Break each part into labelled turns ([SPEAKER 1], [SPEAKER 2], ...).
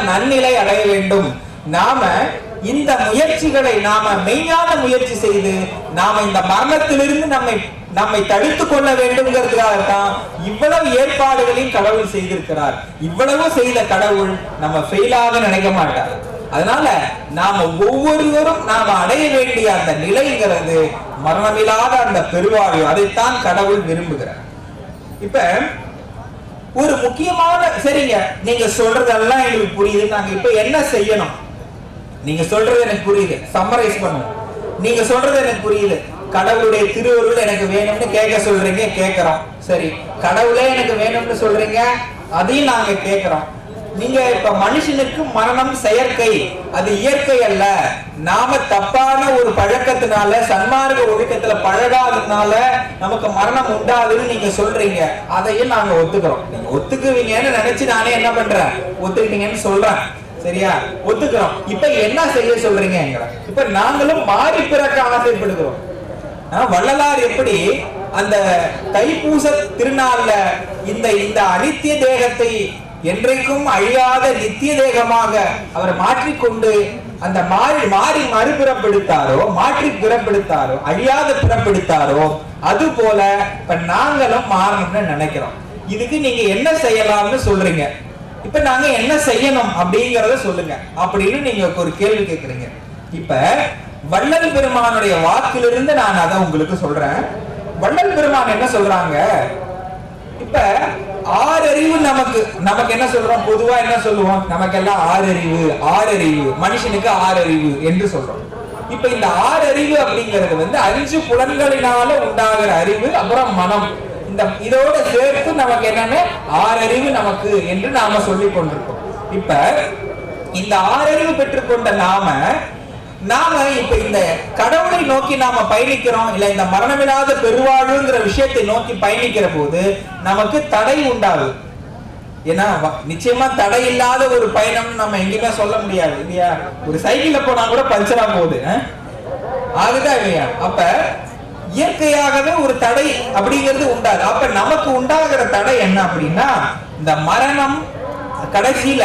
[SPEAKER 1] நன்னிலை அடைய வேண்டும். நாம இந்த முயற்சிகளை நாம மெய்யான முயற்சி செய்து நாம இந்த மரணத்திலிருந்து நம்மை நம்மை தடுத்துக் கொள்ள வேண்டும்ங்கிறதுக்காகத்தான் இவ்வளவு ஏற்பாடுகளையும் கடவுள் செய்திருக்கிறார். இவ்வளவு செய்த கடவுள் நம்ம ஃபெயிலாக நினைக்க மாட்டார். அதனால நாம ஒவ்வொருவரும் நாம அடைய வேண்டிய அந்த நிலைங்கிறது மரணமில்லாத அந்த பெருவாழ்வு. அதைத்தான் கடவுள் விரும்புகிறார். இப்ப ஒரு முக்கியமான சரிங்க நீங்க சொல்றதெல்லாம் எங்களுக்கு புரியுது. நாங்க இப்ப என்ன செய்யணும்? நீங்க சொல்றது எனக்கு புரியுது. சம்மரைஸ் பண்ணுங்க நீங்க சொல்றது எனக்கு புரியுது. கடவுளுடைய திருவருள் எனக்கு வேணும்னு கேட்க சொல்றீங்க கேட்கிறோம். சரி கடவுளே எனக்கு வேணும்னு சொல்றீங்க அதையும் நாங்க கேட்கிறோம். நீங்க இப்ப மனுஷனுக்கு மரணம் செயற்கை. அது இயற்கை அல்ல. நாம தப்பான ஒரு பழக்கத்தினால சன்மார்க்க ஒழுக்கத்துல பழகாததுனால நமக்கு மரணம் உண்டாதுன்னு நீங்க சொல்றீங்க. அதையும் நாங்க ஒத்துக்கிறோம். நீங்க ஒத்துக்குவீங்கன்னு நினைச்சு நானே என்ன பண்றேன்? ஒத்துக்கிட்டீங்கன்னு சொல்றேன். சரியா? ஒத்துக்கிறோம். இப்ப என்ன செய்ய சொல்றீங்க எங்களை இப்ப நாங்களும் மாறி பிறக்க ஆசைப்படுகிறோம். ஆஹ் வள்ளலார் எப்படி அந்த தைப்பூச திருநாள்ல இந்த இந்த அனித்திய தேகத்தை என்றைக்கும் அழியாத நித்திய தேகமாக அவர் மாற்றிக்கொண்டு அந்த மாறி மாறி மறுபிறப்பெடுத்தாரோ மாற்றி பிறப்பெடுத்தாரோ அழியாத பிறப்பெடுத்தாரோ அது போல இப்ப நாங்களும் மாறணும்னு நினைக்கிறோம். இதுக்கு நீங்க என்ன செய்யலாம்னு சொல்றீங்க? இப்ப நாங்க என்ன செய்யணும் அப்படிங்கறத சொல்லுங்க. அப்படின்னு நீங்க ஒரு கேள்வி கேக்குறீங்க. இப்ப வள்ளல் பெருமானுடைய வாக்கிலிருந்து நான் அதை உங்களுக்கு சொல்றேன். வள்ளல் பெருமான் என்ன சொல்றாங்க? இப்ப ஆறறிவு நமக்கு நமக்கு என்ன சொல்றோம்? பொதுவா என்ன சொல்லுவோம்? நமக்கெல்லாம் ஆறறிவு ஆறறிவு மனுஷனுக்கு ஆறறிவு என்று சொல்றோம். இப்ப இந்த ஆறறிவு அப்படிங்கிறது வந்து அஞ்சு புலன்களினால உண்டாகிற அறிவு அப்புறம் மனம். இந்த இதோட சேர்த்து நமக்கு என்னன்னு? ஆறறிவு நமக்கு என்று நாம சொல்லி கொண்டிருக்கோம் இப்ப இந்த ஆறறிவு பெற்றுக்கொண்ட நாம நாம இப்ப இந்த கடவுளை நோக்கி நாம பயணிக்கிறோம் இல்ல இந்த மரணமில்லாத பெருவாழ்வுங்கிற விஷயத்தை நோக்கி பயணிக்கிற போது நமக்கு தடை உண்டாகுது. ஏன்னா நிச்சயமா தடை இல்லாத ஒரு பயணம் நம்ம எங்கேயுமே சொல்ல முடியாது இல்லையா? ஒரு சைக்கிள்ல போனா கூட பஞ்சரா போகுது அதுதான் இல்லையா? அப்ப இயற்கையாகவே ஒரு தடை அப்படிங்கிறது உண்டாது. அப்ப நமக்கு உண்டாகிற தடை என்ன அப்படின்னா இந்த மரணம் கடைசியில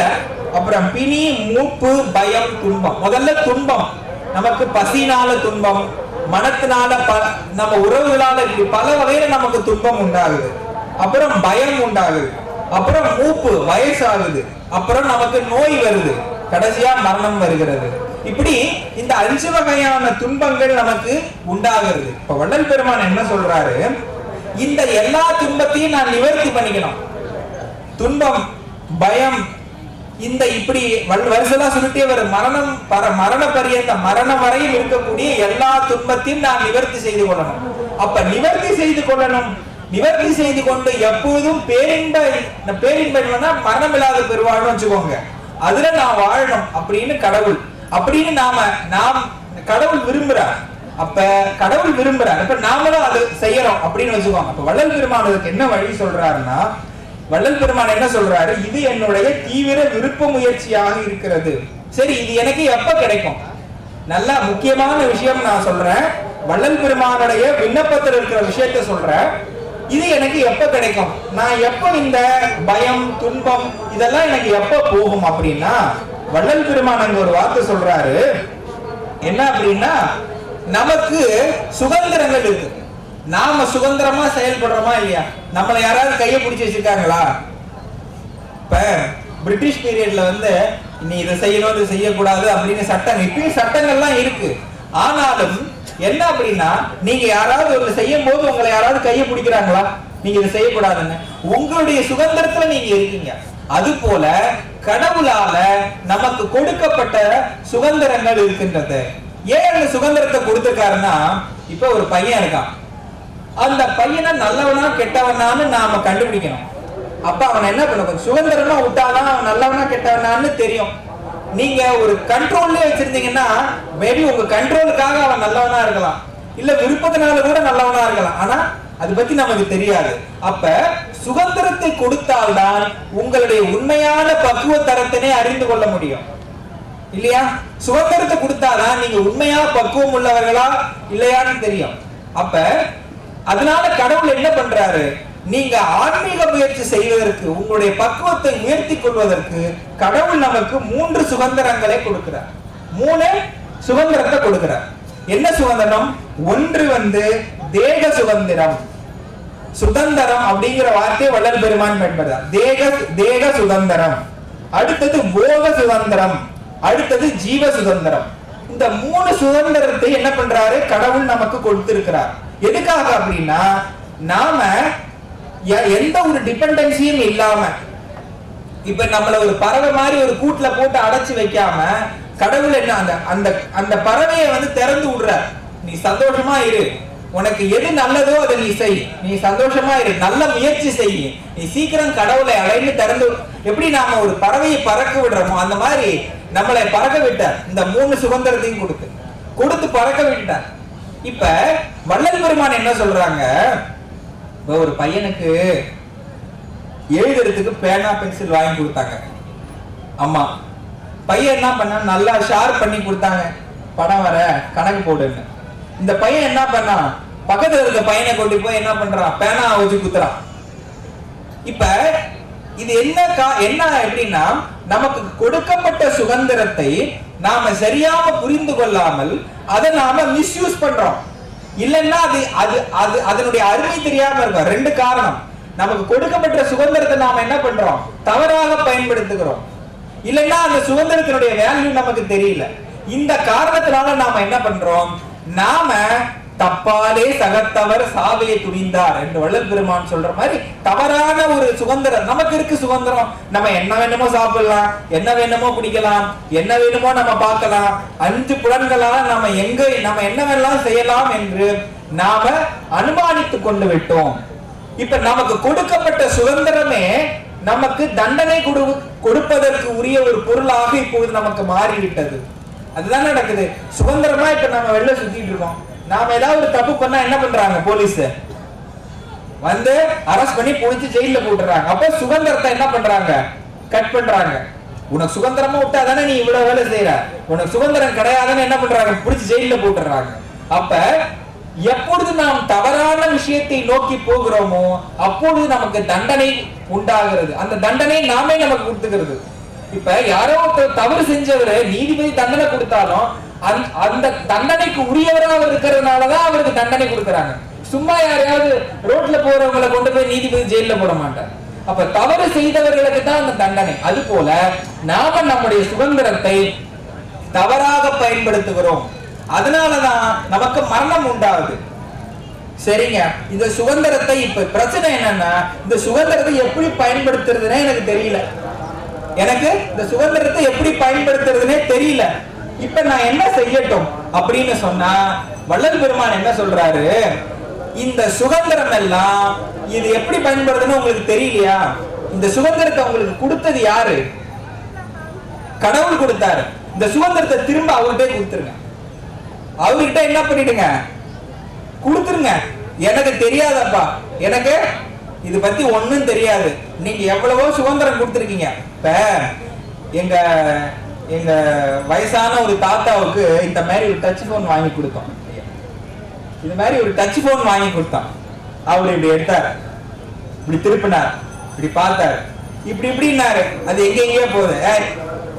[SPEAKER 1] அப்புறம் பிணி மூப்பு பயம் துன்பம். முதல்ல துன்பம். நமக்கு பசினால துன்பம் மனத்தினால நம்ம உறவுகளால இப்படி பல வகையில நமக்கு துன்பம் உண்டாகுது. அப்புறம் பயம் உண்டாகுது. அப்புறம் மூப்பு வயசாகுது. அப்புறம் நமக்கு நோய் வருது. கடைசியா மரணம் வருகிறது. இப்படி இந்த அஞ்சு வகையான துன்பங்கள் நமக்கு உண்டாகிறது. இப்ப வள்ளல் பெருமான் என்ன சொல்றாரு? இந்த எல்லா துன்பத்தையும் நான் நிவர்த்தி பண்ணிக்கணும். துன்பம் பயம் இந்த இப்படி வல்- வருஷலா சொல்லிட்டே மரணம் பர மரண பரியந்த மரணம் வரையும் இருக்கக்கூடிய எல்லா துன்பத்தையும் நான் நிவர்த்தி செய்து கொள்ளணும். அப்ப நிவர்த்தி செய்து கொள்ளணும். நிவர்த்தி செய்து கொண்டு எப்போதும் பேரின்ப இந்த மரணம் இல்லாத பெருவாழ்னு வச்சுக்கோங்க. அதுல நான் வாழணும் அப்படின்னு கடவுள். அப்படின்னு நாம நாம் கடவுள் விரும்புறார். அப்ப கடவுள் விரும்புறார். அப்ப நாமளும் அது செய்யறோம் அப்படின்னு வச்சுக்கோங்க. அப்ப வள்ளல் பெருமானதுக்கு என்ன வழி சொல்றாருன்னா வள்ளல் பெருமான் என்ன சொல்றாரு? இது என்னுடைய தீவிர விருப்ப முயற்சியாக இருக்கிறது. சரி இது எனக்கு எப்ப கிடைக்கும்? நல்ல முக்கியமான விஷயம் நான் சொல்றேன். வள்ளல் பெருமானுடைய விண்ணப்பத்தில் இருக்கிற விஷயத்த சொல்றேன். இது எனக்கு எப்ப கிடைக்கும்? நான் எப்ப இந்த பயம் துன்பம் இதெல்லாம் எனக்கு எப்ப போகும் அப்படின்னா வள்ளல் பெருமான் ஒரு வார்த்தை சொல்றாரு. என்ன அப்படின்னா நமக்கு சுதந்திரங்கள் இருக்கு. நாம சுதந்திரமா செயல்படுறோமா இல்லையா? நம்மளை யாராவது கையை பிடிச்சி வச்சிருக்காங்களா? இப்ப பிரிட்டிஷ் பீரியட்ல வந்து நீ இதை செய்யணும் இதை செய்யக்கூடாது அப்படின்னு சட்டம் இப்பயும் சட்டங்கள்லாம் இருக்கு. ஆனாலும் என்ன அப்படின்னா நீங்க யாராவது ஒன்று செய்யும் போது உங்களை யாராவது கையை பிடிக்கிறாங்களா? நீங்க இதை செய்யக்கூடாதுன்னு. உங்களுடைய சுதந்திரத்துல நீங்க இருக்கீங்க. அது போல கடவுளால நமக்கு கொடுக்கப்பட்ட சுதந்திரங்கள் இருக்கின்றது. ஏன் அந்த சுதந்திரத்தை கொடுத்துருக்காருன்னா இப்ப ஒரு பையன் இருக்கான். அந்த பையனை நல்லவனா கெட்டவனான்னு நாம கண்டுபிடிக்கணும். அப்ப அவன் என்ன பண்ண சுதந்திரமா விட்டாதான் அவன் நல்லவனா கெட்டவனான்னு தெரியும். நீங்க ஒரு கண்ட்ரோல்ல வச்சிருந்தீங்கன்னா மேபி உங்க கண்ட்ரோலுக்காக அவன் நல்லவனா இருக்கலாம். இல்ல விருப்பத்தினால கூட நல்லவனா இருக்கலாம். ஆனா அது பத்தி நமக்கு தெரியாது. அப்ப சுதந்திரத்தை கொடுத்தால்தான் உங்களுடைய உண்மையான பக்குவ தரத்தினை அறிந்து கொள்ள முடியும். இல்லையா? சுதந்திரத்தை கொடுத்தாதான் நீங்க உண்மையா பக்குவம் உள்ளவர்களா இல்லையான்னு தெரியும். அப்ப அதனால கடவுள் என்ன பண்றாரு? நீங்க ஆன்மீக முயற்சி செய்வதற்கு உங்களுடைய பக்குவத்தை உயர்த்தி கொள்வதற்கு கடவுள் நமக்கு மூன்று சுதந்திரங்களை கொடுக்கிறார். மூணு சுதந்திரத்தை கொடுக்கிறார். என்ன சுதந்திரம்? ஒன்று வந்து தேக சுதந்திரம். சுதந்திரம் அப்படிங்கிற வார்த்தையை வள்ளல் பெருமான் பயன்படுத்தார் தேக தேக சுதந்திரம். அடுத்தது போக சுதந்திரம். அடுத்தது ஜீவ சுதந்திரம். இந்த மூணு சுதந்திரத்தை என்ன பண்றாரு? கடவுள் நமக்கு கொடுத்திருக்கிறார். எதுக்காக அப்படின்னா நாம எந்த ஒரு டிபெண்டன்சியும் இல்லாம இப்ப நம்மள ஒரு பறவை மாதிரி ஒரு கூட்டுல போட்டு அடைச்சு வைக்காம கடவுள் என்ன அந்த அந்த அந்த பறவையை வந்து திறந்து விடுற நீ சந்தோஷமா இரு. உனக்கு எது நல்லதோ அதை நீ செய். நீ சந்தோஷமா இரு. நல்ல முயற்சி செய். நீ சீக்கிரம் கடவுளை அடைந்து திறந்து எப்படி நாம ஒரு பறவையை பறக்க விடுறோமோ அந்த மாதிரி நம்மளை பறக்க விட்டார் இந்த மூணு சுதந்திரத்தையும் கொடுத்து கொடுத்து பறக்க விட்டார் இப்ப வள்ளல் பெருமான் என்ன சொல்றாங்க? இப்ப ஒரு பையனுக்கு எழுதுறதுக்கு பேனா பென்சில் வாங்கி கொடுத்தாங்க. அம்மா பையன் என்ன பண்ணான்? நல்லா ஷார்ப் பண்ணி கொடுத்தாங்க. படம் வர கணக்கு போடுன்னு. இந்த பையன் என்ன பண்ணான்? பக்கத்துல இருக்க பையனை கொண்டு போய் என்ன பண்றான்? பேனா வச்சு குத்துறான். இப்ப இது என்ன கா- என்ன எப்படின்னா நமக்கு கொடுக்கப்பட்ட சுதந்திரத்தை நாம சரியாம புரிந்து கொள்ளாமல் அதை நாம மிஸ்யூஸ் பண்றோம். இல்லைன்னா அது அது அது அதனுடைய அருமை தெரியாம இருக்கும். ரெண்டு காரணம். நமக்கு கொடுக்கப்பட்ட சுதந்திரத்தை நாம என்ன பண்றோம்? தவறாக பயன்படுத்துகிறோம். இல்லைன்னா அந்த சுதந்திரத்தினுடைய வேல்யூ நமக்கு தெரியல. இந்த காரணத்தினால நாம என்ன பண்றோம்? நாம தப்பாலே சகத்தவர் சாவையை துணிந்தார் என்று வள்ளல் பெருமான் சொல்ற மாதிரி தவறான ஒரு சுதந்திரம். நமக்கு இருக்கு சுதந்திரம்? நம்ம என்ன வேணுமோ சாப்பிடலாம் என்ன வேணுமோ குடிக்கலாம் என்ன வேணுமோ நம்ம பார்க்கலாம். அஞ்சு புலன்களால் நம்ம எங்க நம்ம என்ன வேணாலும் செய்யலாம் என்று நாம அனுமானித்துக் கொண்டு விட்டோம். இப்ப நமக்கு கொடுக்கப்பட்ட சுதந்திரமே நமக்கு தண்டனை கொடு கொடுப்பதற்கு உரிய ஒரு பொருளாக இப்போது நமக்கு மாறிவிட்டது. அதுதான் நடக்குது. சுதந்திரமா இப்ப நம்ம வெளில சுத்திட்டு இருக்கோம். நாம ஏதாவது ஒரு தப்பு பண்ணா என்ன பண்றாங்க போலீஸ் வந்து அரெஸ்ட் பண்ணி புடிச்சு ஜெயில போட்டுறாங்க. அப்ப சுதந்திரத்தை என்ன பண்றாங்க? கட் பண்றாங்க. உனக்கு சுதந்திரமா விட்டா தானே நீ இவ்வளவு வேலை செய்யற உனக்கு சுதந்திரம் கிடையாதுன்னு என்ன பண்றாங்க? புடிச்சு ஜெயில போட்டுறாங்க. அப்ப எப்பொழுது நாம் தவறான விஷயத்தை நோக்கி போகிறோமோ அப்பொழுது நமக்கு தண்டனை உண்டாகிறது. அந்த தண்டனை நாமே நமக்கு கொடுத்துக்கிறது. இப்ப யாரோ ஒருத்தர் தவறு செஞ்சவரு நீதிபதி தண்டனை கொடுத்தாலும் அந்த- அந்த தண்டனைக்கு உரியவராக இருக்கிறதுனாலதான் அவருக்கு தண்டனை கொடுக்கறாங்க. சும்மா யாரையாவது ரோட்ல போறவங்களை கொண்டு போய் நீதிபதி ஜெயில போட மாட்டார். அப்ப தவறு செய்தவர்களுக்கு தான் அந்த தண்டனை. அது போல நாம நம்முடைய சுதந்திரத்தை தவறாக பயன்படுத்துகிறோம். அதனாலதான் நமக்கு மரணம் உண்டாகுது. சரிங்க. இந்த சுதந்திரத்தை இப்ப பிரச்சனை என்னன்னா இந்த சுதந்திரத்தை எப்படி பயன்படுத்துறதுன்னே எனக்கு தெரியல. எனக்கு இந்த சுதந்திரத்தை எப்படி பயன்படுத்துறதுனே தெரியல. இப்ப நான் என்ன செய்யட்டும் அப்படின்னு சொன்னா வள்ளல் பெருமான் என்ன சொல்றாரு? இந்த சுதந்திரம் எல்லாம் இது எப்படி பயன்படுதுன்னு உங்களுக்கு தெரியலையா? இந்த சுதந்திரத்தை உங்களுக்கு கொடுத்தது யாரு? கடவுள் கொடுத்தாரு. இந்த சுதந்திரத்தை திரும்ப அவர்கிட்ட கொடுத்துருங்க. அவர்கிட்ட என்ன பண்ணிடுங்க? கொடுத்துருங்க. எனக்கு தெரியாதப்பா. எனக்கு இது பத்தி ஒன்னும் தெரியாது. நீங்க எவ்வளவோ சுதந்திரம் கொடுத்துருக்கீங்க. இப்ப எங்க எங்க வயசான ஒரு தாத்தாவுக்கு இந்த மாதிரி ஒரு டச் போன் வாங்கி கொடுத்தோம். இது மாதிரி ஒரு டச் போன் வாங்கி கொடுத்தான் அவர் இப்படி எடுத்தார். இப்படி திருப்பினார். இப்படி பார்த்தாரு. இப்படி இப்படின்னாரு. அது எங்க எங்கேயோ போகுது. ஏய்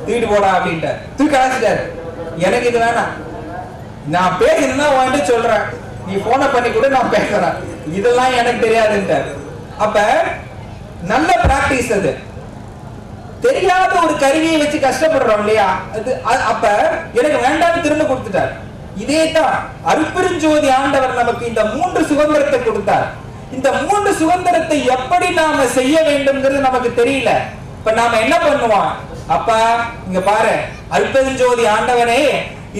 [SPEAKER 1] தூக்கிட்டு போடா அப்படின்ட்டார். தூக்கி அழைச்சிட்டாரு எனக்கு இது வேணாம். நான் பேசணும்னா உன்கிட்ட சொல்றேன். நீ போனை பண்ணி கூட நான் பேசுறேன். இதெல்லாம் எனக்கு தெரியாதுன்ட்டார். அப்ப நல்ல பிராக்டிஸ் அது. தெரியாத ஒரு கருவியை வச்சு கஷ்டப்படுறோம் இல்லையா? அது அப்ப எனக்கு வேண்டாம் திரும்ப கொடுத்துட்டார். இதே தான் அருப்பெருஞ்சோதி ஆண்டவர் நமக்கு இந்த மூன்று சுதந்திரத்தை கொடுத்தார். இந்த மூன்று சுதந்திரத்தை எப்படி நாம செய்ய வேண்டும்ங்கிறது நமக்கு தெரியல. இப்ப நாம என்ன பண்ணுவோம்? அப்பா இங்க பாரு அற்பெருஞ்சோதி ஆண்டவனே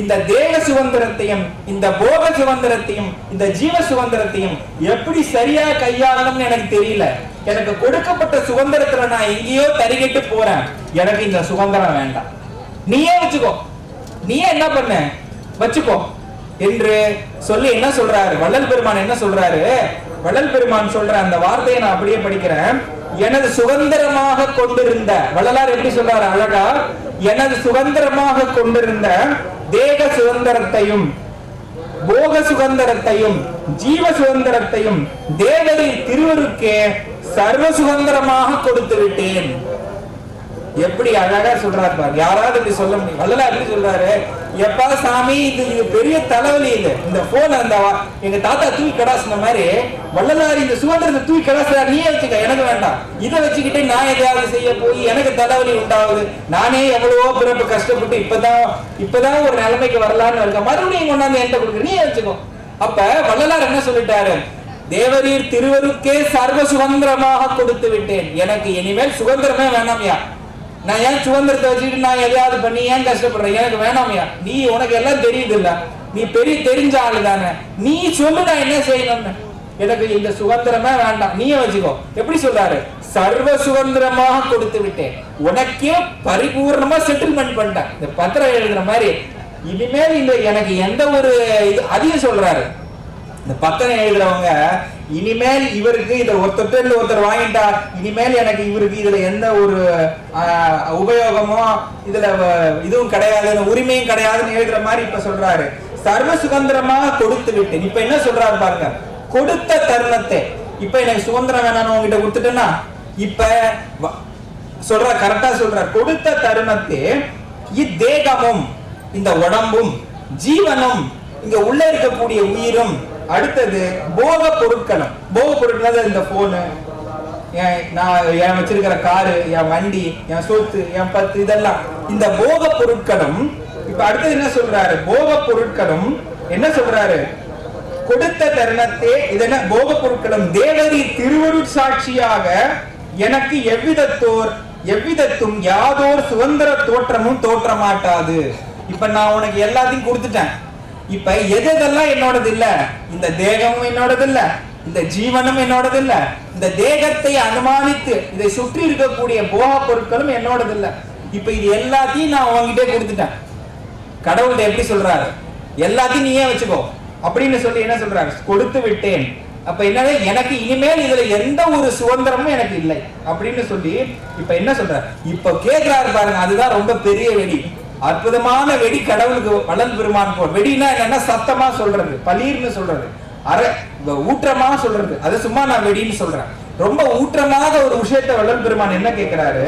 [SPEAKER 1] இந்த தேக சுதந்திரத்தையும் இந்த போக சுதந்திரத்தையும் இந்த ஜீவ சுதந்திரத்தையும் எப்படி சரியா கையாளணும்னு எனக்கு தெரியல. எனக்கு கொடுக்கப்பட்ட சுதந்திரத்துல நான் எங்கேயோ தருகிட்டு போறேன். எனக்கு இந்த சுதந்திரம் வேண்டாம். நீயே வச்சுக்கோ. நீயே என்ன பண்ண? வச்சுக்கோ. என்று சொல்லி என்ன சொல்றாரு? வள்ளல் பெருமான் என்ன சொல்றாரு? வள்ளல் பெருமான் சொல்ற அந்த வார்த்தையை நான் அப்படியே படிக்கிறேன். எனது சுதந்திரமாக கொண்டிருந்த வள்ளலார் எப்படி சொல்றாரு? அழகா எனது சுதந்திரமாக கொண்டிருந்த தேக சுதந்திரத்தையும் போக சுதந்திரத்தையும் ஜீவ சுதந்திரத்தையும் தேவரின் திருவருக்கே சர்வ சுதந்திரமாக கொடுத்து விட்டேன். எப்படி அழகா சொல்றாரு பாரு. யாராவது இப்படி சொல்ல முடியும்? வள்ளலார் எப்படி சொல்றாரு. எப்பா சாமி இது இது பெரிய தலைவலி இல்ல இந்த போன் அந்த எங்க தாத்தா தூக்கி கடாசின மாதிரி வள்ளலார் இந்த சுதந்திரத்தை தூக்கி கடாசுறாரு நீயே வச்சுக்க எனக்கு வேண்டாம். இதை வச்சுக்கிட்டு நான் எதையாவது செய்ய போய் எனக்கு தலைவலி உண்டாகுது. நானே எவ்வளவோ பிறப்பு கஷ்டப்பட்டு இப்பதான் இப்பதான் ஒரு நிலைமைக்கு வரலான்னு இருக்கேன். மறுபடியும் கொண்டாந்து என்கிட்ட கொடுக்குற நீயே வச்சுக்கோ. அப்ப வள்ளலார் என்ன சொல்லிட்டாரு? தேவரீர் திருவருக்கே சர்வ சுதந்திரமாக கொடுத்து விட்டேன் எனக்கு இனிமேல் சுதந்திரமே வேணாம்யா நான் ஏன் சுதந்திரத்தை வச்சுட்டு நான் எதையாவது பண்ணி ஏன் கஷ்டப்படுறேன்? எனக்கு வேணாமையா நீ உனக்கு எல்லாம் தெரியுது இல்ல நீ பெரிய தெரிஞ்ச ஆளு தானே. நீ சொல்லு நான் என்ன செய்யணும்னு. எனக்கு இந்த சுதந்திரமே வேண்டாம். நீயே வச்சுக்கோ. எப்படி சொல்றாரு? சர்வ சுதந்திரமாக கொடுத்து விட்டேன் உனக்கே பரிபூர்ணமா செட்டில்மெண்ட் பண்ணிட்டேன். இந்த பத்திரம் எழுதுற மாதிரி. இனிமேல் இந்த எனக்கு எந்த ஒரு இது அதிகம் சொல்றாரு. இந்த பத்திரம் எழுதுறவங்க இனிமேல் இவருக்கு இதை ஒருத்தர் ஒருத்தர் வாங்கிட்டா இனிமேல் எனக்கு இவருக்கு இதுல எந்த ஒரு உபயோகமோ இதுல இதுவும் கிடையாது உரிமையும் கிடையாதுன்னு எழுதுற மாதிரி இப்ப சொல்றாரு. சர்வ சுதந்திரமா கொடுத்து விட்டேன். இப்ப என்ன சொல்றாரு பாருங்க. கொடுத்த தருணத்தை. இப்ப எனக்கு சுதந்திரம் வேணாம்னு உங்ககிட்ட கொடுத்துட்டேன்னா இப்ப வ- சொல்ற கரெக்டா சொல்ற கொடுத்த தருணத்தை இத்தேகமும் இந்த உடம்பும் ஜீவனும் இங்க உள்ள இருக்கக்கூடிய உயிரும் அடுத்தது போக பொருட்களும் போக பொருட்கள் இந்த போனு நான் என் வச்சிருக்கிற காரு என் வண்டி என் சொத்து என் பத்து இதெல்லாம். இந்த போக பொருட்களும் இப்ப அடுத்தது என்ன சொல்றாரு? போக பொருட்களும் என்ன சொல்றாரு? கொடுத்த தருணத்தே இதென்ன போக பொருட்களும் தேவரி திருவருட் சாட்சியாக எனக்கு எவ்விதத்தோர் எவ்விதத்தும் யாதோர் சுதந்திர தோற்றமும் தோற்ற மாட்டாது இப்ப நான் உனக்கு எல்லாத்தையும் கொடுத்துட்டேன். இப்ப எது எதெல்லாம் என்னோடது இல்ல? இந்த தேகமும் என்னோடது இல்ல. இந்த ஜீவனும் என்னோடது இல்ல. இந்த தேகத்தை அனுமானித்து இதை சுற்றி இருக்கக்கூடிய போக பொருட்களும் என்னோடது இல்ல. இப்ப இது எல்லாத்தையும் நான் உங்ககிட்டே கொடுத்துட்டேன். கடவுள்கிட்ட எப்படி சொல்றாரு? எல்லாத்தையும் நீயே வச்சுக்கோ. அப்படின்னு சொல்லி என்ன சொல்றாரு? கொடுத்து விட்டேன். அப்ப என்னது? எனக்கு இனிமேல் இதுல எந்த ஒரு சுதந்திரமும் எனக்கு இல்லை. அப்படின்னு சொல்லி இப்ப என்ன சொல்றாரு? இப்ப கேக்குறாரு பாருங்க அதுதான் ரொம்ப பெரிய வெடி. அற்புதமான வெடி கடவுளுக்கு வளல் பெருமான் போ வெடினா என்னன்னா சத்தமா சொல்றது பளீர்னு சொல்றது. அரை ஊற்றமா சொல்றது. அது சும்மா நான் வெடின்னு சொல்றேன். ரொம்ப ஊற்றமாக ஒரு விஷயத்தை வளர் பெருமான் என்ன கேட்கிறாரு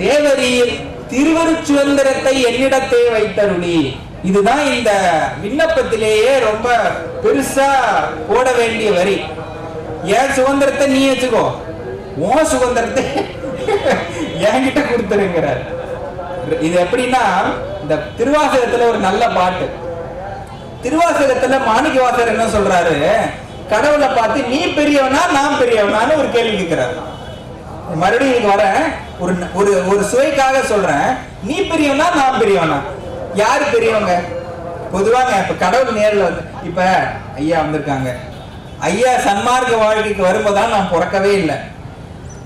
[SPEAKER 1] தேவரி தேவரீர் சுதந்திரத்தை என்னிடத்தே வைத்தருளி. இதுதான் இந்த விண்ணப்பத்திலேயே ரொம்ப பெருசா போட வேண்டிய வரி. ஏன் சுதந்திரத்தை நீ வச்சுக்கோ? உன் சுதந்திரத்தை என்கிட்ட கொடுத்துருங்கிறார். இது எப்படின்னா இந்த திருவாசகத்துல ஒரு நல்ல பாட்டு. திருவாசகத்துல மாணிக்கவாசகர் என்ன சொல்றாரு? கடவுளை பார்த்து நீ பெரியவனா நான் பெரியவனான்னு ஒரு கேள்வி கேட்கிறாரு. மறுபடியும் இதுக்கு வரேன் ஒரு ஒரு ஒரு சுவைக்காக சொல்றேன். நீ பெரியவனா நான் பெரியவனா? யாரு பெரியவங்க? பொதுவாங்க இப்ப கடவுள் நேர்ல வந்து இப்ப ஐயா வந்திருக்காங்க. ஐயா சன்மார்க்க வாழ்க்கைக்கு வரும்போதான் நான் பிறக்கவே இல்லை.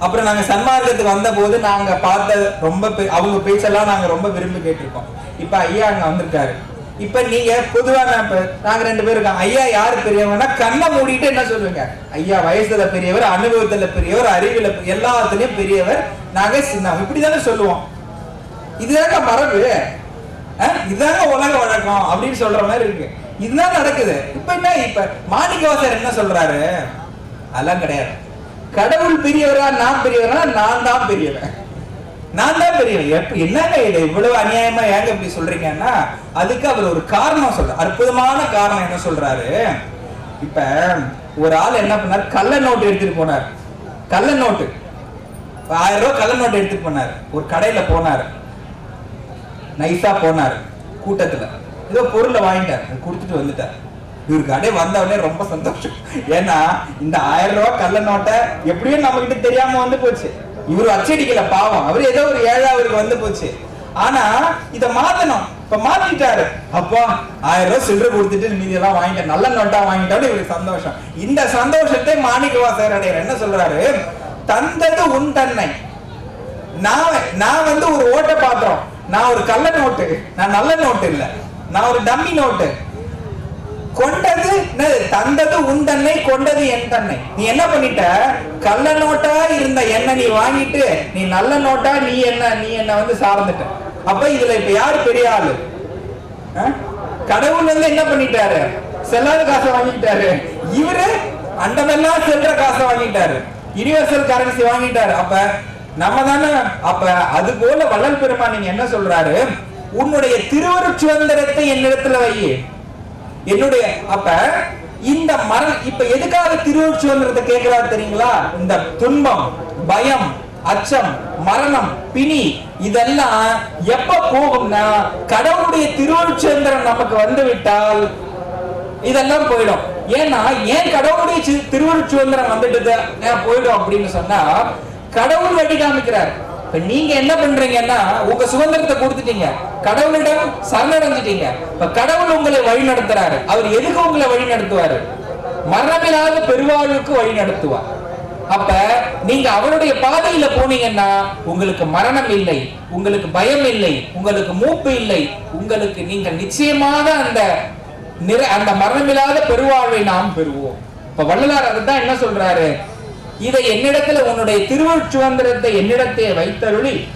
[SPEAKER 1] அப்புறம் நாங்க சன்மார்க்கத்துக்கு வந்த போது நாங்க பார்த்த ரொம்ப பே- அவங்க பேச்செல்லாம் நாங்க ரொம்ப விரும்பி கேட்டிருக்கோம். இப்ப ஐயா அங்க வந்திருக்காரு. இப்ப நீங்க பொதுவா நான் இப்ப நாங்க ரெண்டு பேரும் இருக்கோம். ஐயா யாரு பெரியவங்கன்னா கண்ணை மூடிட்டு என்ன சொல்லுவீங்க? ஐயா வயசுல பெரியவர் அனுபவத்துல பெரியவர் அறிவுல பெ- எல்லாத்துலயும் பெரியவர் நாங்க சின்ன இப்படிதானே சொல்லுவோம். இதுதாங்க மரபு. இதுதாங்க உலக வழக்கம் அப்படின்னு சொல்ற மாதிரி இருக்கு. இதுதான் நடக்குது. இப்ப என்ன இப்ப மாணிக்கவாசர் என்ன சொல்றாரு? அதெல்லாம் கிடையாது. கடவுள் பெரியவரா நான் பெரியவரா? நான் தான் பெரியவன். நான் தான் பெரியவன். எப்ப என்னங்க இது? இவ்வளவு அநியாயமா ஏங்க இப்படி சொல்றீங்கன்னா அதுக்கு அவர் ஒரு காரணம் சொல்ற அற்புதமான காரணம் என்ன சொல்றாரு? இப்ப ஒரு ஆள் என்ன பண்ணார்? கள்ள நோட்டு எடுத்துட்டு போனார். கள்ள நோட்டு. ஆயிரம் ரூபாய் கள்ள நோட்டு எடுத்துட்டு போனார். ஒரு கடையில போனார். நைஸா போனார். கூட்டத்துல. ஏதோ பொருளை வாங்கிட்டார். கொடுத்துட்டு வந்துட்டார். இவருக்கு கடை வந்த ரொம்ப சந்தோஷம். ஏன்னா இந்த ஆயிரம் ரூபாய் கள்ள நோட்டை எப்படியும் நம்ம கிட்ட தெரியாம வந்து போச்சு. இவரு அச்சடிக்கல பாவம். அவர் ஏதோ ஒரு ஏழை அவருக்கு வந்து போச்சு. ஆனா இத மாத்தணும். இப்ப மாத்திட்டாரு. அப்பா ஆயிரம் ரூபாய் சில்லறை கொடுத்துட்டு மீதி எல்லாம் வாங்கிட்டேன் நல்ல நோட்டா வாங்கிட்டாலும் இவருக்கு சந்தோஷம். இந்த சந்தோஷத்தை மாணிக்க வாசகர் அடையர் என்ன சொல்றாரு? தந்தது உன் தன்னை. நான் நான் வந்து ஒரு ஓட்ட பாத்திரம். நான் ஒரு கள்ள நோட்டு. நான் நல்ல நோட்டு இல்ல. நான் ஒரு டம்மி நோட்டு. கொண்டது தந்தது உன் தன்னை கொண்டது என் தன்னை நீ என்ன பண்ணிட்ட? கள்ள நோட்டா இருந்த என்ன நீ வாங்கிட்டு நீ நல்ல நோட்டா நீ என்ன நீ என்ன வந்து சார்ந்துட்ட. அப்ப இதுல இப்ப யாரு பெரிய ஆளு? ஆ? கடவுள் வந்து என்ன பண்ணிட்டாரு? செல்லாத காசை வாங்கிட்டாரு. இவரு அண்டமெல்லாம் செல்ற காசை வாங்கிட்டாரு. யுனிவர்சல் கரன்சி வாங்கிட்டாரு. அப்ப நம்ம தானே அப்ப அது போல வள்ளல் பெருமா நீங்க என்ன சொல்றாரு? உன்னுடைய திருவருட்சுதந்திரத்தை என்னிடத்துல வை என்னுடைய அப்ப இந்த மரணம் இப்ப எதுக்காக திருவருட் சுதந்திரத்தை கேட்கிறாரு தெரியுங்களா? இந்த துன்பம் பயம் அச்சம் மரணம் பிணி இதெல்லாம் எப்ப போகும்னா கடவுளுடைய திருவருட் நமக்கு வந்து விட்டால் இதெல்லாம் போயிடும். ஏன்னா ஏன் கடவுளுடைய சி- வந்துட்டு போயிடும் அப்படின்னு சொன்னா கடவுள் வழி காமிக்கிறார். இப்ப நீங்க என்ன பண்றீங்கன்னா உங்க சுதந்திரத்தை கொடுத்துட்டீங்க. கடவுளிடம் சரணடைஞ்சிட்டீங்க. இப்ப கடவுள் உங்களை வழி நடத்துறாரு அவர் எதுக்கு உங்களை வழி நடத்துவாரு மரணமில்லாத பெருவாழ்வுக்கு வழி நடத்துவார் அப்ப நீங்க அவருடைய பாதையில போனீங்கன்னா உங்களுக்கு மரணம் இல்லை உங்களுக்கு பயம் இல்லை உங்களுக்கு மூப்பு இல்லை உங்களுக்கு நீங்க நிச்சயமாக அந்த நிற அந்த மரணமில்லாத பெருவாழ்வை நாம் பெறுவோம். இப்ப வள்ளலார் அதுதான் என்ன சொல்றாரு? இதை என்னிடத்துல உன்னுடைய திருவருட் சுதந்திரத்தை என்னிடத்தே வைத்தருளி.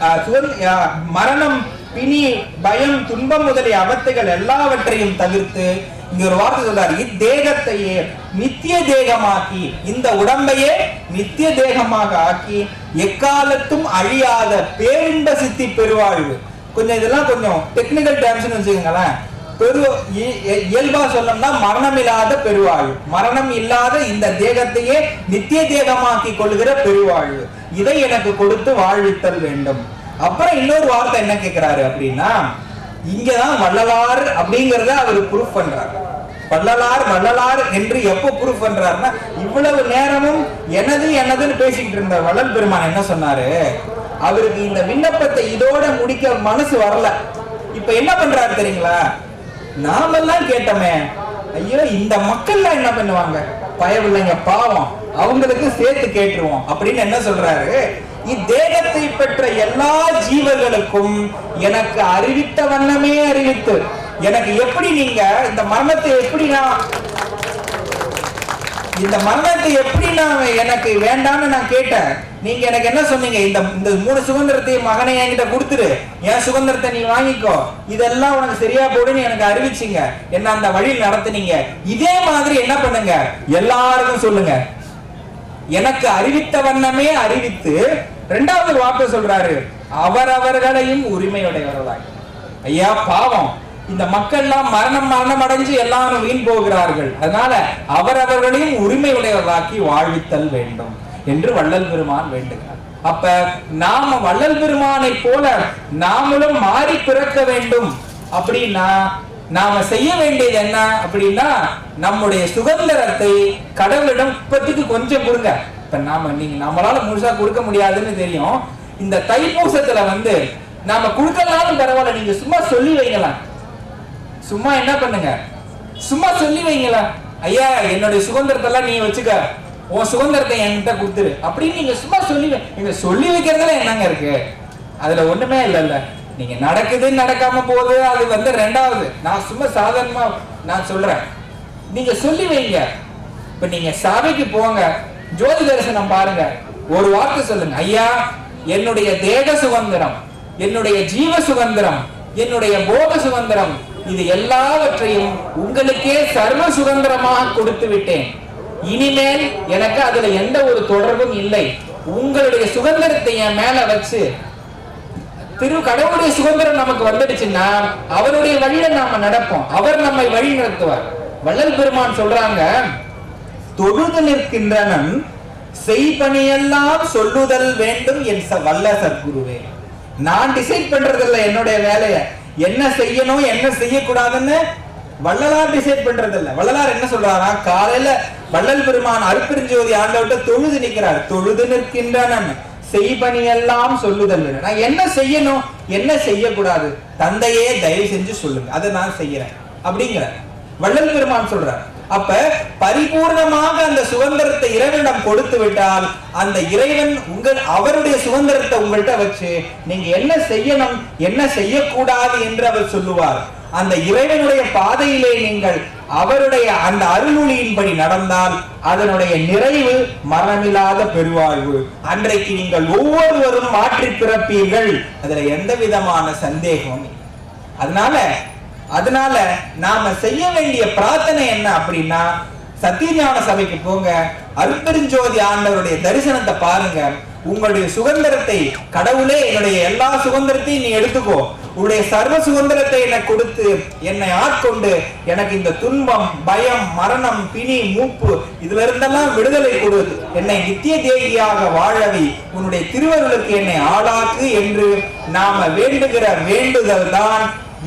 [SPEAKER 1] ஆஹ் மரணம் பிணி பயம் துன்பம் முதலிய அவத்தைகள் எல்லாவற்றையும் தவிர்த்து இங்க ஒரு வார்த்தை சொல்றாரு. இத்தேகத்தையே நித்திய தேகமாக்கி இந்த உடம்பையே நித்திய தேகமாக ஆக்கி எக்காலத்தும் அழியாத பேரின்ப சித்தி பெருவாழ்வு கொஞ்சம் இதெல்லாம் கொஞ்சம் டெக்னிக்கல் டேர்ம்ஸ் வச்சுக்கோங்களேன். பெரு இ- இயல்பா சொல்லணும்னா மரணம் இல்லாத பெருவாழ்வு. மரணம் இல்லாத இந்த தேகத்தையே நித்திய தேகமாக்கி கொள்கிற பெருவாழ்வு. இதை எனக்கு கொடுத்து வாழ்வித்தல் வேண்டும். அப்புறம் இன்னொரு வார்த்தை என்ன கேட்கிறாரு அப்படின்னா இங்கதான் வள்ளலார் அப்படிங்கறத அவர் ப்ரூஃப் பண்றாரு. வள்ளலார் வள்ளலார் என்று எப்போ ப்ரூஃப் பண்றாருன்னா இவ்வளவு நேரமும் எனது எனதுன்னு பேசிக்கிட்டு இருந்த வள்ளல் பெருமான் என்ன சொன்னாரு? அவருக்கு இந்த விண்ணப்பத்தை இதோட முடிக்க மனசு வரல. இப்ப என்ன பண்றாரு தெரியுங்களா? நாமெல்லாம் கேட்டோமே. ஐயோ இந்த மக்கள்லாம் என்ன பண்ணுவாங்க? பயவில்லைங்க பாவம். அவங்களுக்கு சேர்த்து கேட்டுருவோம். அப்படின்னு என்ன சொல்றாரு? இத்தேகத்தை பெற்ற எல்லா ஜீவர்களுக்கும் எனக்கு அறிவித்த வண்ணமே அறிவித்து. எனக்கு எப்படி நீங்க இந்த மரணத்தை எப்படி நான் இந்த மரணத்தை எப்படி நான் எனக்கு வேண்டாம்னு நான் கேட்டேன். நீங்க எனக்கு என்ன சொன்னீங்க? இந்த இந்த மூணு சுதந்திரத்தையும் மகனை என்கிட்ட கொடுத்துரு. என் சுதந்திரத்தை நீ வாங்கிக்கோ. இதெல்லாம் உனக்கு சரியா போடுன்னு எனக்கு அறிவிச்சிங்க. என்ன அந்த வழியில் நடத்துனீங்க. இதே மாதிரி என்ன பண்ணுங்க? எல்லாருக்கும் சொல்லுங்க. எனக்கு அறிவித்த வண்ணமே அறிவித்து ரெண்டாவது வார்த்தை சொல்றாரு. அவரவர்களையும் உரிமையுடையவர்களாய். ஐயா பாவம். இந்த மக்கள்லாம் மரணம் மரணம் அடைஞ்சு எல்லாரும் வீண் போகிறார்கள். அதனால அவரவர்களையும் உரிமை உடையவர்களாக்கி வாழ்வித்தல் வேண்டும். என்று வள்ளல் பெருமான் வேண்டுகிறார். அப்ப நாம வள்ளல் பெருமானை போல நாமளும் மாறி பிறக்க வேண்டும். அப்படின்னா நாம செய்ய வேண்டியது என்ன அப்படின்னா நம்முடைய சுதந்திரத்தை கடவுளிடம் இப்பத்துக்கு கொஞ்சம் கொடுங்க. இப்ப நாம நீங்க நம்மளால முழுசா கொடுக்க முடியாதுன்னு தெரியும். இந்த தைப்பூசத்துல வந்து நாம கொடுக்கலாலும் பரவாயில்ல நீங்க சும்மா சொல்லி வைங்களேன். சும்மா என்ன பண்ணுங்க? சும்மா சொல்லி வைங்களேன். ஐயா என்னுடைய சுதந்திரத்தை எல்லாம் நீ வச்சுக்க. உன் சுதந்திரத்தை என்கிட்ட கொடுத்துரு. அப்படின்னு நீங்க சும்மா சொல்லி நீங்க சொல்லி வைக்கிறதுல என்னங்க இருக்கு? அதுல ஒண்ணுமே இல்லைல்ல. நீங்க நடக்குது நடக்காம போகுது அது வந்து ரெண்டாவது. நான் சும்மா சாதாரணமா நான் சொல்றேன். நீங்க சொல்லி வைங்க. இப்ப நீங்க சபைக்கு போங்க. ஜோதி தரிசனம் பாருங்க. ஒரு வார்த்தை சொல்லுங்க. ஐயா என்னுடைய தேக சுதந்திரம் என்னுடைய ஜீவ சுதந்திரம் என்னுடைய போக சுதந்திரம் இது எல்லாவற்றையும் உங்களுக்கே சர்வ சுதந்திரமாக கொடுத்து விட்டேன். இனிமேல் எனக்கு அதுல எந்த ஒரு தொடர்பும் இல்லை. உங்களுடைய சுதந்திரத்தை என் மேல வச்சு திரு கடவுளுடைய சுதந்திரம் நமக்கு வந்துடுச்சுன்னா அவருடைய வழியில நாம நடப்போம். அவர் நம்மை வழி நடத்துவார். வள்ளல் பெருமான் சொல்றாங்க தொழுது நிற்கின்றனன் செய்பணியெல்லாம் சொல்லுதல் வேண்டும் என் வல்ல சத்குருவே. நான் டிசைட் பண்றதில்ல என்னுடைய வேலையை. என்ன செய்யணும் என்ன செய்யக்கூடாதுன்னு வள்ளலார் டிசைட் பண்றது இல்ல வள்ளலார் என்ன சொல்றாரா காலையில வள்ளல் பெருமான் அருப்பெருஞ்சோதி ஆண்டவர்கிட்ட தொழுது நிற்கிறார். தொழுது நிற்கின்றன செய்பணி எல்லாம் சொல்லுதல் நான் என்ன செய்யணும்? என்ன செய்யக்கூடாது? தந்தையே தயவு செஞ்சு சொல்லுங்க. அதை நான் செய்யறேன். அப்படிங்கிற வள்ளல் பெருமான் சொல்றார். அப்ப பரிபூர்ணமாக அந்த சுதந்திரத்தை இறைவனிடம் கொடுத்து விட்டால் அந்த இறைவன் உங்கள் அவருடைய சுதந்திரத்தை உங்கள்கிட்ட வச்சு நீங்க என்ன செய்யணும்? என்ன செய்யக்கூடாது என்று அவர் சொல்லுவார். அந்த இறைவனுடைய பாதையிலே நீங்கள் அவருடைய அந்த அருள்மொழியின்படி நடந்தால் அதனுடைய நிறைவு மரணமில்லாத பெருவாழ்வு. அன்றைக்கு நீங்கள் ஒவ்வொருவரும் மாற்றி பிறப்பீர்கள். அதுல எந்த விதமான சந்தேகம் அதனால அதனால நாம செய்ய வேண்டிய பிரார்த்தனை என்ன அப்படின்னா சத்தியஞான சபைக்கு போங்க. அருட்பெருஞ்சோதி ஆண்டவருடைய தரிசனத்தை பாருங்க. உங்களுடைய சுதந்திரத்தை கடவுளே என்னுடைய எல்லா சுதந்திரத்தையும் நீ எடுத்துக்கோ. உன்னுடைய சர்வ சுதந்திரத்தை எனக்கு கொடுத்து என்னை ஆட்கொண்டு எனக்கு இந்த துன்பம் பயம் மரணம் பிணி மூப்பு இதுல இருந்தெல்லாம் விடுதலை கொடு. என்னை நித்திய தேகியாக வாழவி. உன்னுடைய திருவருளுக்கு என்னை ஆளாக்கு என்று நாம வேண்டுகிற வேண்டுதல் தான்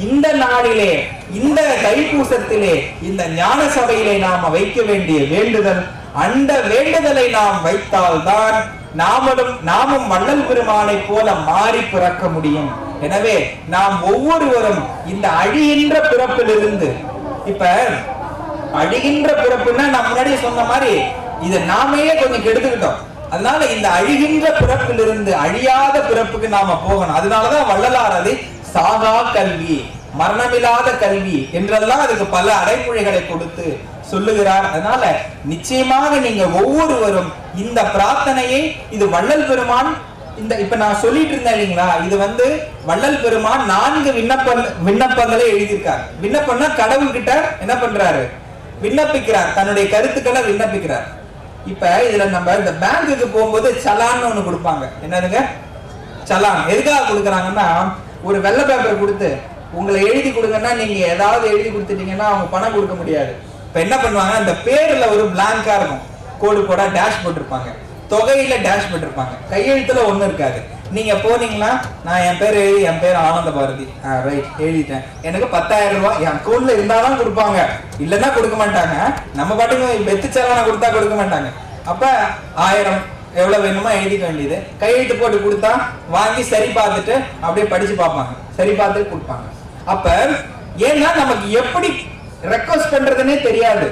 [SPEAKER 1] இந்த நாளிலே இந்த தைப்பூசத்திலே இந்த ஞான சபையிலே நாம வைக்க வேண்டிய வேண்டுதல். அந்த வேண்டுதலை நாம் வைத்தால்தான் நாமளும் நாமும் வள்ளல் பெருமானை போல மாறி பிறக்க முடியும். எனவே நாம் ஒவ்வொருவரும் இந்த அழிகின்ற பிறப்பிலிருந்து இப்ப அழிகின்ற பிறப்புன்னா நான் முன்னாடியே சொன்ன மாதிரி இதை நாமே கொஞ்சம் கெடுத்துக்கிட்டோம். அதனால இந்த அழிகின்ற பிறப்பிலிருந்து அழியாத பிறப்புக்கு நாம போகணும். அதனாலதான் வள்ளலார் அதை சாகா கல்வி மரணமில்லாத கல்வி என்றெல்லாம் அதுக்கு பல அடைமொழிகளை கொடுத்து சொல்லுகிறார். அதனால நிச்சயமாக நீங்க ஒவ்வொருவரும் இந்த பிரார்த்தனையை இது வள்ளல் பெருமான் இந்த இப்ப நான் சொல்லிட்டு இருந்தேன் இல்லைங்களா? இது வந்து வள்ளல் பெருமான் நான்கு விண்ணப்ப விண்ணப்பங்களை எழுதியிருக்கார். விண்ணப்பம்னா கடவுள் கிட்ட என்ன பண்றாரு? விண்ணப்பிக்கிறார். தன்னுடைய கருத்துக்களை விண்ணப்பிக்கிறார். இப்ப இதுல நம்ம இந்த பேங்குக்கு போகும்போது சலான்னு ஒண்ணு கொடுப்பாங்க. என்னதுங்க? சலான். எதுக்காக கொடுக்குறாங்கன்னா ஒரு வெள்ளை பேப்பர் கொடுத்து உங்களை எழுதி கொடுங்கன்னா நீங்க ஏதாவது எழுதி கொடுத்துட்டீங்கன்னா அவங்க பணம் கொடுக்க முடியாது. இப்ப என்ன பண்ணுவாங்க? அந்த பேர்ல ஒரு பிளாங்கா இருக்கும். கோடு போட டேஷ் போட்டிருப்பாங்க தொகையில டேஷ் போட்டிருப்பாங்க கையெழுத்துல ஒண்ணு இருக்காது. நீங்க போனீங்கன்னா நான் என் பேர் எழுதி என் பேர் ஆனந்த பாரதி. ரைட் எழுதிட்டேன். எனக்கு பத்தாயிரம் ரூபாய். என் அக்கௌண்ட்ல இருந்தாதான் கொடுப்பாங்க. இல்லைன்னா கொடுக்க மாட்டாங்க. நம்ம பாட்டுக்கு வெத்துச்சலான செலவனை கொடுத்தா கொடுக்க மாட்டாங்க. அப்ப ஆயிரம் எவ்வளவு வேணுமோ எழுதிக்க வேண்டியது. கையெழுத்து போட்டு கொடுத்தா வாங்கி சரி பார்த்துட்டு அப்படியே படிச்சு பார்ப்பாங்க. சரி பார்த்துட்டு கொடுப்பாங்க. அப்ப ஏன்னா நமக்கு எப்படி ரெக்வஸ்ட் பண்றதுன்னே தெரியாது.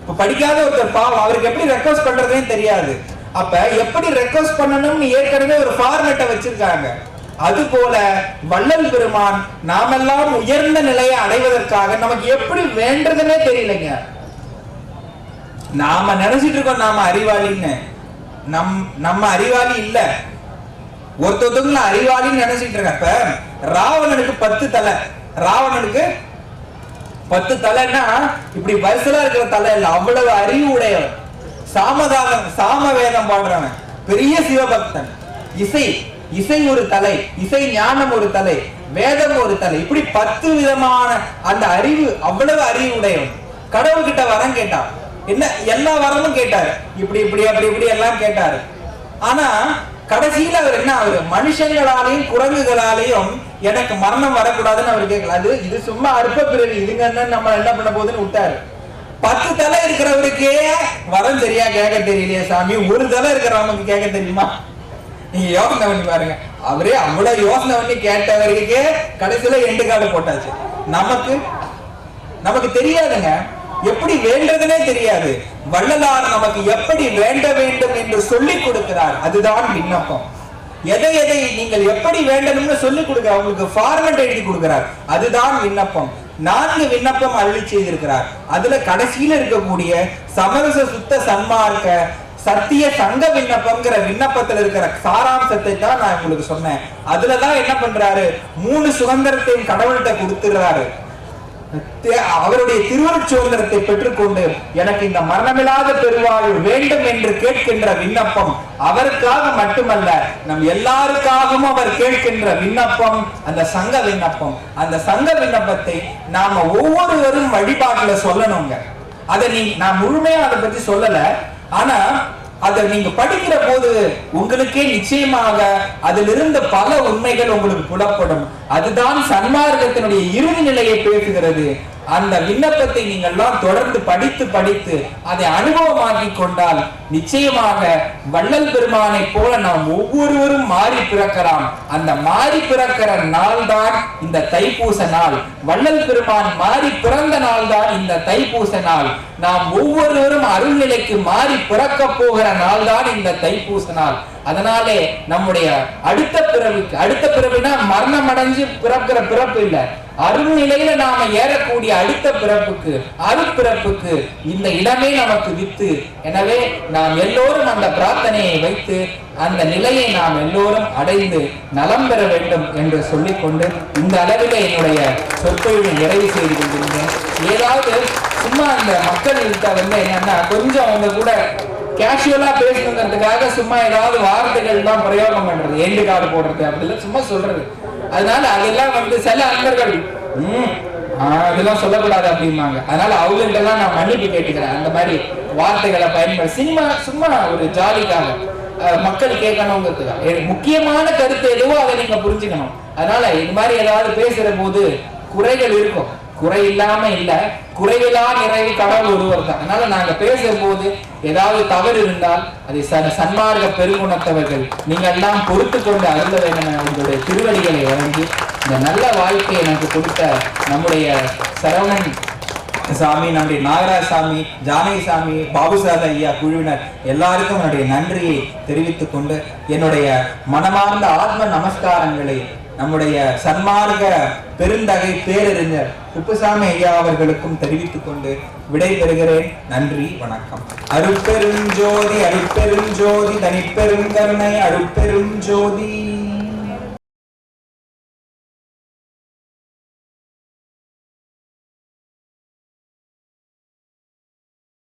[SPEAKER 1] இப்ப படிக்காத ஒருத்தர் பாவம் அவருக்கு எப்படி ரெக்வஸ்ட் பண்றதுனே தெரியாது. அப்ப எப்படி ரெக்வஸ்ட் பண்ணணும்னு ஏற்கனவே ஒரு ஃபார்மேட்டை வச்சிருக்காங்க. அது போல வள்ளல் பெருமான் நாமெல்லாம் உயர்ந்த நிலையை அடைவதற்காக நமக்கு எப்படி வேண்டதுன்னே தெரியலைங்க. நாம நினைச்சிட்டு இருக்கோம் நாம அறிவாளின்னு. நம் நம்ம அறிவாளி இல்ல. ஒருத்தொருத்தவங்கள அறிவாளின்னு நினைச்சிட்டு இருக்கப்ப ராவணனுக்கு பத்து தலை. ராவணனுக்கு பத்து தலைன்னா இப்படி வரிசலா இருக்கிற தலை இல்ல அவ்வளவு அறிவு உடையவன். சாமதானம் சாம வேதம் பாடுறவன் பெரிய சிவபக்தன். இசை இசை ஒரு தலை இசை ஞானம் ஒரு தலை வேதம் ஒரு தலை. இப்படி பத்து விதமான அந்த அறிவு அவ்வளவு அறிவு உடையவன். கடவுள்கிட்ட வரம் கேட்டான். என்ன எல்லா வரமும் கேட்டாரு. இப்படி இப்படி அப்படி இப்படி எல்லாம் கேட்டாரு. ஆனா கடைசியில அவர் என்ன அவரு மனுஷங்களாலையும் குரங்குகளாலையும் எனக்கு மரணம் வரக்கூடாதுன்னு அவர் கேட்கல. அது இது சும்மா அற்ப பிறவி இதுங்க என்ன நம்ம என்ன பண்ண போகுதுன்னு விட்டாரு. பத்து தலை இருக்கிறவருக்கே வரம் சரியா கேட்க தெரியலையே சாமி? ஒரு தலை இருக்கிறவனுக்கு கேட்க தெரியுமா? நீங்க யோசனை பண்ணி பாருங்க. அவரே அவ்வளவு யோசனை பண்ணி கேட்டவருக்கே கடைசியில எண்டு காடு போட்டாச்சு. நமக்கு நமக்கு தெரியாதுங்க. எப்படி வேண்டதுனே தெரியாது. வள்ளலார் நமக்கு எப்படி வேண்ட வேண்டும் என்று சொல்லிக் கொடுக்கிறார். அதுதான் விண்ணப்பம். எதை எதை நீங்கள் எப்படி வேண்டணும்னு சொல்லிக் கொடுக்கிறார் உங்களுக்கு ஃபார்மெட் எழுதி கொடுக்கிறார். அதுதான் விண்ணப்பம். நான்கு விண்ணப்பம் அருளி செய்திருக்கிறார். அதுல கடைசியில இருக்கக்கூடிய சமரச சுத்த சன்மார்க்க சத்திய சங்க விண்ணப்பம்ங்கிற விண்ணப்பத்துல இருக்கிற சாராம்சத்தை தான் நான் உங்களுக்கு சொன்னேன். அதுலதான் என்ன பண்றாரு? மூணு சுதந்திரத்தையும் கடவுள்கிட்ட கொடுத்துடுறாரு. அவருடைய திருவருட் சுதந்திரத்தை பெற்றுக்கொண்டு எனக்கு இந்த மரணமில்லாத பெருவாழ்வு வேண்டும் என்று கேட்கின்ற விண்ணப்பம் அவருக்காக மட்டுமல்ல நம் எல்லாருக்காகவும் அவர் கேட்கின்ற விண்ணப்பம் அந்த சங்க விண்ணப்பம். அந்த சங்க விண்ணப்பத்தை நாம ஒவ்வொருவரும் வழிபாட்டுல சொல்லணுங்க. அதை நீ நான் முழுமையா அதை பத்தி சொல்லல. ஆனா அதை நீங்க படிக்கிற போது உங்களுக்கே நிச்சயமாக அதிலிருந்து பல உண்மைகள் உங்களுக்கு புலப்படும். அதுதான் சன்மார்க்கத்தினுடைய இறுதி நிலையை பேசுகிறது. அந்த விண்ணப்பத்தை நீங்கள்லாம் தொடர்ந்து படித்து படித்து அதை அனுபவமாக்கி கொண்டால் நிச்சயமாக வள்ளல் பெருமானை போல நாம் ஒவ்வொருவரும் மாறி பிறக்கலாம். அந்த மாறி பிறக்கிற நாள் தான் இந்த தைப்பூச நாள். வள்ளல் பெருமான் மாறி பிறந்த நாள் தான் இந்த தைப்பூச நாள். நாம் ஒவ்வொருவரும் அருள்நிலைக்கு மாறி பிறக்க போகிற நாள் தான் இந்த தைப்பூச நாள். அதனாலே நம்முடைய அடுத்த பிறவிக்கு அடுத்த பிறவினா மரணம் அடைஞ்சு பிறக்கிற பிறப்பு இல்ல. அருள்நிலையில நாம ஏறக்கூடிய அடுத்த பிறப்புக்கு அருப்பிறப்புக்கு இந்த இடமே நமக்கு வித்து. எனவே நாம் எல்லோரும் அந்த பிரார்த்தனையை வைத்து அந்த நிலையை நாம் எல்லோரும் அடைந்து நலம் பெற வேண்டும் என்று சொல்லிக்கொண்டு இந்த அளவில் என்னுடைய சொற்பொழிவை நிறைவு செய்து கொண்டிருந்தேன் ஏதாவது சும்மா அந்த மக்கள்கிட்ட வந்து என்னன்னா கொஞ்சம் அவங்க கூட கேஷுவலா பேசணுங்கிறதுக்காக சும்மா ஏதாவது வார்த்தைகள் தான் பிரயோகம் பண்றது. எண்டு கார்டு போடுறது அப்படிலாம் சும்மா சொல்றது. அதனால அதெல்லாம் வந்து சில அன்பர்கள் உம் அதெல்லாம் சொல்லக்கூடாது அப்படிம்பாங்க. அதனால அவங்கள்ட்ட எல்லாம் நான் மன்னிப்பு கேட்டுக்கிறேன். அந்த மாதிரி வார்த்தைகளை பயன்படுத்தி சினிமா சும்மா ஒரு ஜாலிக்காக மக்கள் கேட்கணுங்கிறதுக்காக. முக்கியமான கருத்து எதுவோ அதை நீங்க புரிஞ்சுக்கணும். அதனால இது மாதிரி ஏதாவது பேசுற போது குறைகள் இருக்கும். குறை இல்லாம இல்ல. குறைவிலா நிறைவு கடவுள் ஒருவர் தான். அதனால நாங்க பேசும்போது ஏதாவது தவறு இருந்தால் அதை ச- சன்மார்க்க பெருங்குணத்தவர்கள் நீங்கள் எல்லாம் பொறுத்து கொண்டு அருள வேண்டும் உங்களுடைய திருவடிகளை வழங்கி இந்த நல்ல வாழ்க்கையை எனக்கு கொடுத்த நம்முடைய சரவணன் சாமி நம்முடைய நாகராஜ் சாமி ஜானகி சாமி பாபுசாத ஐயா குழுவினர் எல்லாருக்கும் என்னுடைய நன்றியை தெரிவித்துக் கொண்டு என்னுடைய மனமார்ந்த ஆத்ம நமஸ்காரங்களை நம்முடைய சன்மார்க்க பெருந்தகை பேரறிஞர் குப்புசாமி ஐயா அவர்களுக்கும் தெரிவித்துக் கொண்டு விடைபெறுகிறேன். நன்றி வணக்கம். அருப்பெருஞ்சோதி அருப்பெருஞ்சோதி தனிப்பெருங்கருணை அருப்பெருஞ்சோதி